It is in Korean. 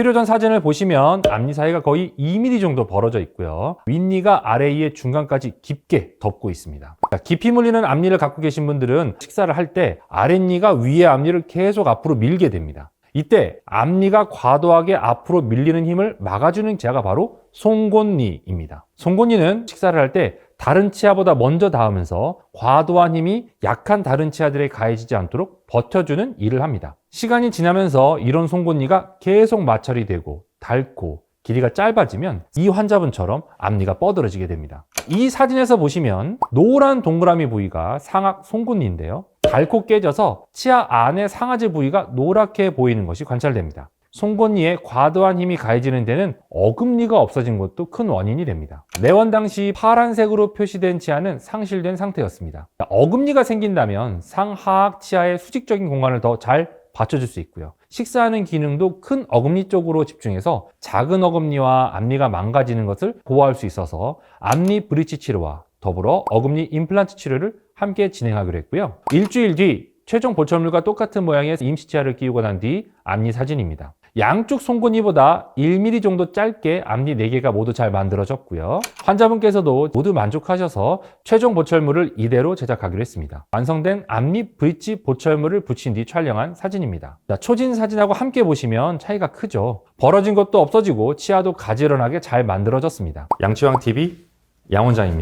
치료 전 사진을 보시면 앞니 사이가 거의 2mm 정도 벌어져 있고요. 윗니가 아래위의 중간까지 깊게 덮고 있습니다. 자, 깊이 물리는 앞니를 갖고 계신 분들은 식사를 할 때 아랫니가 위의 앞니를 계속 앞으로 밀게 됩니다. 이때 앞니가 과도하게 앞으로 밀리는 힘을 막아주는 제가 바로 송곳니입니다. 송곳니는 식사를 할 때 다른 치아보다 먼저 닿으면서 과도한 힘이 약한 다른 치아들에 가해지지 않도록 버텨주는 일을 합니다. 시간이 지나면서 이런 송곳니가 계속 마찰이 되고 닳고 길이가 짧아지면 이 환자분처럼 앞니가 뻗어지게 됩니다. 이 사진에서 보시면 노란 동그라미 부위가 상악 송곳니인데요. 닳고 깨져서 치아 안의 상아지 부위가 노랗게 보이는 것이 관찰됩니다. 송곳니에 과도한 힘이 가해지는 데는 어금니가 없어진 것도 큰 원인이 됩니다. 내원 당시 파란색으로 표시된 치아는 상실된 상태였습니다. 어금니가 생긴다면 상하악 치아의 수직적인 공간을 더 잘 받쳐줄 수 있고요. 식사하는 기능도 큰 어금니 쪽으로 집중해서 작은 어금니와 앞니가 망가지는 것을 보호할 수 있어서 앞니 브리치 치료와 더불어 어금니 임플란트 치료를 함께 진행하기로 했고요. 일주일 뒤 최종 보철물과 똑같은 모양의 임시치아를 끼우고 난 뒤 앞니 사진입니다. 양쪽 송곳니보다 1mm 정도 짧게 앞니 4개가 모두 잘 만들어졌고요. 환자분께서도 모두 만족하셔서 최종 보철물을 이대로 제작하기로 했습니다. 완성된 앞니 브릿지 보철물을 붙인 뒤 촬영한 사진입니다. 자, 초진 사진하고 함께 보시면 차이가 크죠. 벌어진 것도 없어지고 치아도 가지런하게 잘 만들어졌습니다. 양치왕TV 양원장입니다.